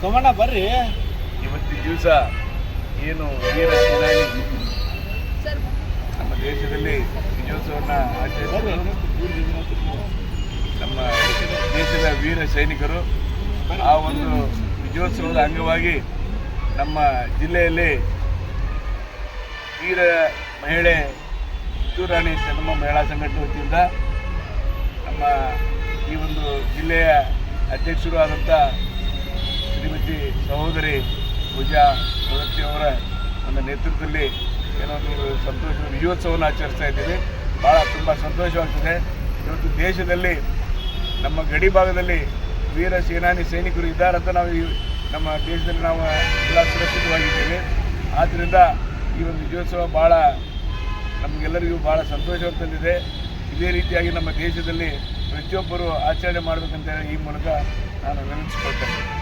ಸೋಮಣ್ಣ ಬರ್ರಿ. ಇವತ್ತಿನ ದಿವಸ ಏನು ವೀರ ಸೇನಾನಿ ನಮ್ಮ ದೇಶದಲ್ಲಿ ವಿಜಯೋತ್ಸವವನ್ನು ಆಚರಿಸಿದರು. ನಮ್ಮ ದೇಶದ ವೀರ ಸೈನಿಕರು ಆ ಒಂದು ವಿಜಯೋತ್ಸವದ ಅಂಗವಾಗಿ ನಮ್ಮ ಜಿಲ್ಲೆಯಲ್ಲಿ ವೀರ ಮಹಿಳೆ ಕಿತ್ತೂರಾಣಿ ಚೆನ್ನಮ್ಮ ಮಹಿಳಾ ಸಂಘಟನೆ ವತಿಯಿಂದ ನಮ್ಮ ಈ ಒಂದು ಜಿಲ್ಲೆಯ ಅಧ್ಯಕ್ಷರು ಆದಂಥ ಶ್ರೀಮತಿ ಸಹೋದರಿ ಪೂಜಾ ಅವರ ಒಂದು ನೇತೃತ್ವದಲ್ಲಿ ಏನೋ ಸಂತೋಷ ವಿಜಯೋತ್ಸವವನ್ನು ಆಚರಿಸ್ತಾ ಇದ್ದೀವಿ. ಭಾಳ ತುಂಬ ಸಂತೋಷವಾಗ್ತದೆ. ಇವತ್ತು ದೇಶದಲ್ಲಿ ನಮ್ಮ ಗಡಿ ಭಾಗದಲ್ಲಿ ವೀರ ಸೇನಾನಿ ಸೈನಿಕರು ಇದ್ದಾರಂತ ನಾವು ಈ ನಮ್ಮ ದೇಶದಲ್ಲಿ ನಾವು ಎಲ್ಲ ಸುರಕ್ಷಿತವಾಗಿದ್ದೇವೆ. ಆದ್ದರಿಂದ ಈ ಒಂದು ವಿಜಯೋತ್ಸವ ಭಾಳ ನಮಗೆಲ್ಲರಿಗೂ ಭಾಳ ಸಂತೋಷವನ್ನು ತಂದಿದೆ. ಇದೇ ರೀತಿಯಾಗಿ ನಮ್ಮ ದೇಶದಲ್ಲಿ ಪ್ರತಿಯೊಬ್ಬರು ಆಚರಣೆ ಮಾಡಬೇಕಂತ ಈ ಮೂಲಕ ನಾನು ವಿನಂತಿಸಿಕೊಳ್ತೇನೆ.